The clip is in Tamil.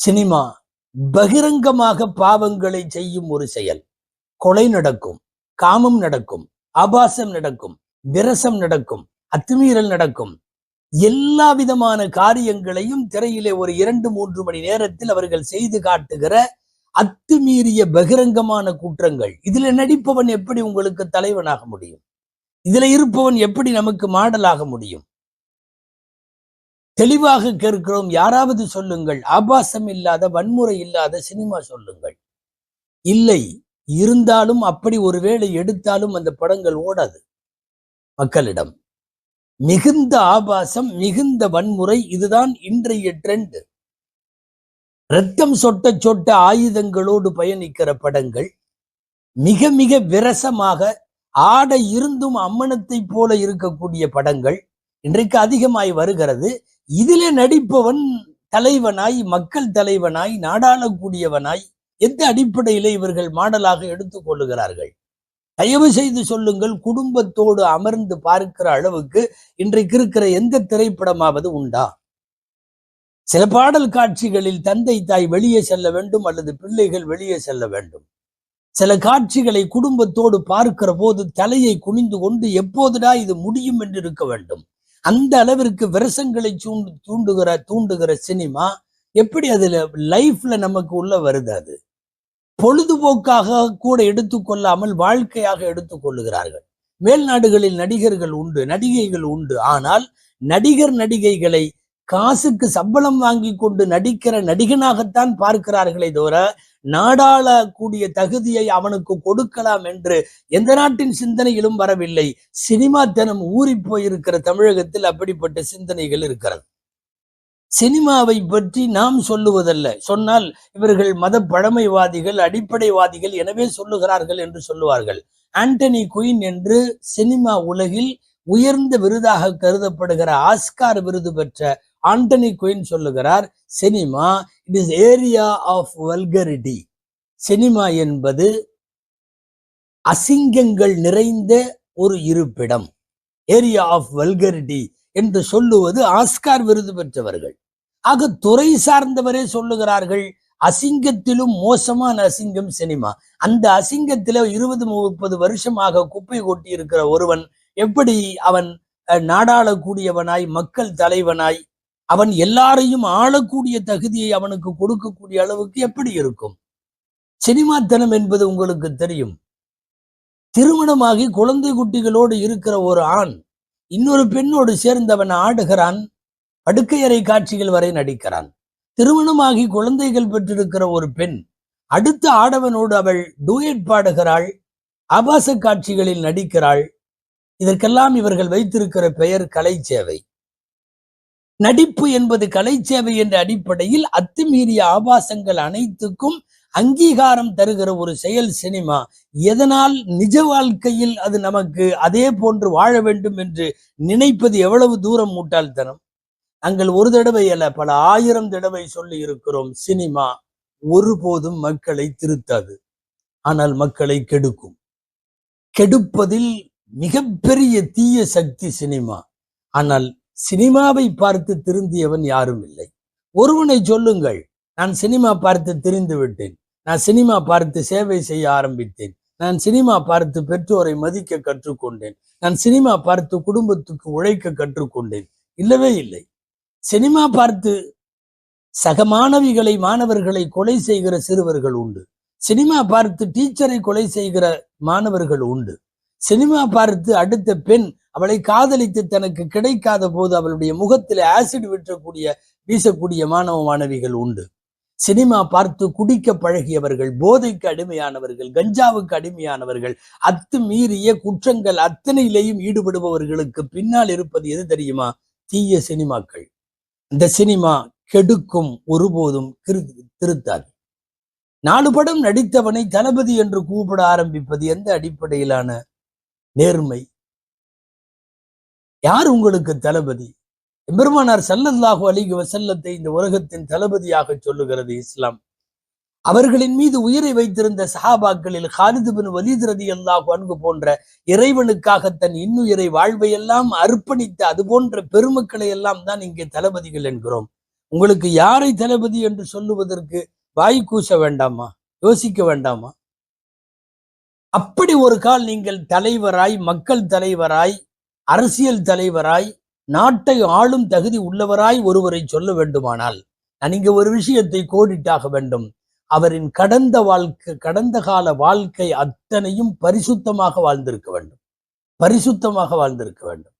சினிமா பகிரங்கமாக பாவங்களை செய்யும் ஒரு செயல். கொலை நடக்கும் காமம் நடக்கும் ஆபாசம் நடக்கும் விரசம் நடக்கும் அத்துமீறல் நடக்கும். எல்லா விதமான காரியங்களையும் திரையிலே ஒரு இரண்டு மூன்று மணி நேரத்தில் அவர்கள் செய்து காட்டுகிற அத்துமீறிய பகிரங்கமான குற்றங்கள். இதுல நடிப்பவன் எப்படி உங்களுக்கு தலைவனாக முடியும்? இதுல இருப்பவன் எப்படி நமக்கு மாடலாக முடியும்? தெளிவாக கேட்கிறோம். யாராவது சொல்லுங்கள். ஆபாசம் இல்லாத வன்முறை இல்லாத சினிமா சொல்லுங்கள். இல்லை. இருந்தாலும் அப்படி ஒருவேளை எடுத்தாலும் அந்த படங்கள் ஓடாது. மக்களிடம். மிகுந்த ஆபாசம் மிகுந்த வன்முறை இதுதான் இன்றைய ட்ரெண்ட் ரத்தம் சொட்ட சொட்ட ஆயுதங்களோடு பயணிக்கிற படங்கள் மிக மிக விரசமாக ஆட இருந்தும் அம்மனத்தை போல இருக்கக்கூடிய படங்கள் இன்றைக்கு அதிகமாய் வருகிறது. இதிலே நடிப்பவன் தலைவனாய் மக்கள் தலைவனாய் நாடாளக்கூடியவனாய் எந்த அடிப்படையிலே இவர்கள் மாடலாக எடுத்துக் கொள்ளுகிறார்கள்? தயவு செய்து சொல்லுங்கள் குடும்பத்தோடு அமர்ந்து பார்க்கிற அளவுக்கு இன்றைக்கு இருக்கிற எந்த திரைப்படமாவது உண்டா? சில பாடல் காட்சிகளில் தந்தை தாய் வெளியே செல்ல வேண்டும் அல்லது பிள்ளைகள் வெளியே செல்ல வேண்டும். சில காட்சிகளை குடும்பத்தோடு பார்க்கிற போது தலையை குனிந்து கொண்டு எப்போதுடா இது முடியும் என்று இருக்க வேண்டும். அந்த அளவிற்கு விரசங்களை சூண்டு தூண்டுகிற தூண்டுகிற சினிமா எப்படி அதுல லைஃப்ல நமக்கு உள்ள வருது அது? பொழுதுபோக்காக கூட எடுத்துக்கொள்ளாமல் வாழ்க்கையாக எடுத்துக்கொள்ளுகிறார்கள். மேல் நாடுகளில் நடிகர்கள் உண்டு நடிகைகள் உண்டு. ஆனால் நடிகர் நடிகைகளை காசுக்கு சம்பளம் வாங்கி கொண்டு நடிக்கிற நடிகனாகத்தான் பார்க்கிறார்களே தவிர நாடாளக்கூடிய தகுதியை அவனுக்கு கொடுக்கலாம் என்று எந்த நாட்டின் சிந்தனையிலும் வரவில்லை. சினிமா தினம் ஊறி போயிருக்கிற தமிழகத்தில் அப்படிப்பட்ட சிந்தனைகள் இருக்கிறது. சினிமாவை பற்றி நாம் சொல்லுவதல்ல. சொன்னால் இவர்கள் மத பழமைவாதிகள் அடிப்படைவாதிகள் எனவே சொல்லுகிறார்கள் என்று சொல்லுவார்கள். ஆண்டனி குயின் என்று சினிமா உலகில் உயர்ந்த விருதாக கருதப்படுகிற ஆஸ்கார் விருது பெற்ற ஆண்டனி குயின் சொல்லுகிறார் cinema it is area of vulgarity cinema என்பது அசிங்கங்கள் நிறைந்த ஒரு இருப்பிடம். ஏரியா ஆஃப் வல்கரிட்டி என்று சொல்லுவது ஆஸ்கார் விருது பெற்றவர்கள். ஆக துறை சார்ந்தவரே சொல்லுகிறார்கள் அசிங்கத்திலும் மோசமான அசிங்கம் சினிமா அந்த அசிங்கத்தில இருபது முப்பது வருஷமாக குப்பை கொட்டி இருக்கிற ஒருவன் எப்படி அவன் நாடாளக்கூடியவனாய் மக்கள் தலைவனாய் அவன் எல்லாரையும் ஆளக்கூடிய தகுதியை அவனுக்கு கொடுக்கக்கூடிய அளவுக்கு எப்படி இருக்கும்? சினிமாத்தனம் என்பது உங்களுக்கு தெரியும். திருமணமாகி குழந்தை குட்டிகளோடு இருக்கிற ஒரு ஆண் இன்னொரு பெண்ணோடு சேர்ந்தவன் ஆடுகிறான் படுக்கையறை காட்சிகள் வரை நடிக்கிறான். திருமணமாகி குழந்தைகள் பெற்றிருக்கிற ஒரு பெண் அடுத்த ஆடவனோடு அவள் டூயட் பாடுகிறாள் ஆபாச காட்சிகளில் நடிக்கிறாள். இதற்கெல்லாம் இவர்கள் வைத்திருக்கிற பெயர் கலை சேவை நடிப்பு என்பது கலை சேவை என்ற அடிப்படையில் அத்துமீறிய ஆபாசங்கள் அனைத்துக்கும் அங்கீகாரம் தருகிற ஒரு செயல் சினிமா. எதனால் நிஜ வாழ்க்கையில் அது நமக்கு அதே போன்று வாழ வேண்டும் என்று நினைப்பது எவ்வளவு தூரம் முட்டாள்தனம்? நாங்கள் ஒரு தடவை அல்ல பல ஆயிரம் தடவை சொல்லி இருக்கிறோம் சினிமா ஒருபோதும் மக்களை திருத்தாது. ஆனால் மக்களை கெடுக்கும். கெடுப்பதில் மிகப்பெரிய தீய சக்தி சினிமா. ஆனால் சினிமாவை பார்த்து திருந்தியவன் யாரும் இல்லை. ஒருவனை சொல்லுங்கள் நான் சினிமா பார்த்து திரிந்து விட்டேன். நான் சினிமா பார்த்து சேவை செய்ய ஆரம்பித்தேன். நான் சினிமா பார்த்து பெற்றோரை மதிக்க கற்றுக்கொண்டேன். நான் சினிமா பார்த்து குடும்பத்துக்கு உழைக்க கற்றுக்கொண்டேன். இல்லவே இல்லை. சினிமா பார்த்து சக மாணவிகளை மாணவர்களை கொலை செய்கிற சிறுவர்கள் உண்டு. சினிமா பார்த்து டீச்சரை கொலை செய்கிற மாணவர்கள் உண்டு. சினிமா பார்த்து அடுத்த பெண் அவளை காதலித்து தனக்கு கிடைக்காத போது அவளுடைய முகத்தில் ஆசிட் விற்றக்கூடிய வீசக்கூடிய மாணவ மாணவிகள் உண்டு. சினிமா பார்த்து குடிக்க பழகியவர்கள் போதைக்கு அடிமையானவர்கள் கஞ்சாவுக்கு அடிமையானவர்கள் அத்து மீறிய குற்றங்கள் அத்தனையிலேயும் ஈடுபடுபவர்களுக்கு பின்னால் இருப்பது எது தெரியுமா? தீய சினிமாக்கள். இந்த சினிமா கெடுக்கும் ஒருபோதும் திருத்தாது. நாலு படம் நடித்தவனை தளபதி என்று கூப்பிட ஆரம்பிப்பது எந்த அடிப்படையிலான நேர்மை? யார் உங்களுக்கு தளபதி? பெருமானார் சல்லல்லாஹு அலிக வசல்லத்தை இந்த உலகத்தின் தளபதியாக சொல்லுகிறது இஸ்லாம். அவர்களின் மீது உயிரை வைத்திருந்த சஹாபாக்களில் ஹாலிது பின் வலீத் ரதி அல்லாஹு அன்பு போன்ற இறைவனுக்காக தன் இன்னுயிரை வாழ்வையெல்லாம் அர்ப்பணித்த அது போன்ற பெருமக்களை எல்லாம் தான் இங்கே தளபதிகள் என்கிறோம். உங்களுக்கு யாரை தளபதி என்று சொல்லுவதற்கு வாய் கூச வேண்டாமா? யோசிக்க வேண்டாமா? அப்படி ஒரு கால் நீங்கள் தலைவராய் மக்கள் தலைவராய் அரசியல் தலைவராய் நாட்டை ஆளும் தகுதி உள்ளவராய் ஒருவரை சொல்ல வேண்டுமானால் நான் இங்க ஒரு விஷயத்தை கோடிட்டாக வேண்டும். அவரின் கடந்த வாழ்க்கை கடந்த கால வாழ்க்கை அத்தனையும் பரிசுத்தமாக வாழ்ந்திருக்க வேண்டும். பரிசுத்தமாக வாழ்ந்திருக்க வேண்டும்.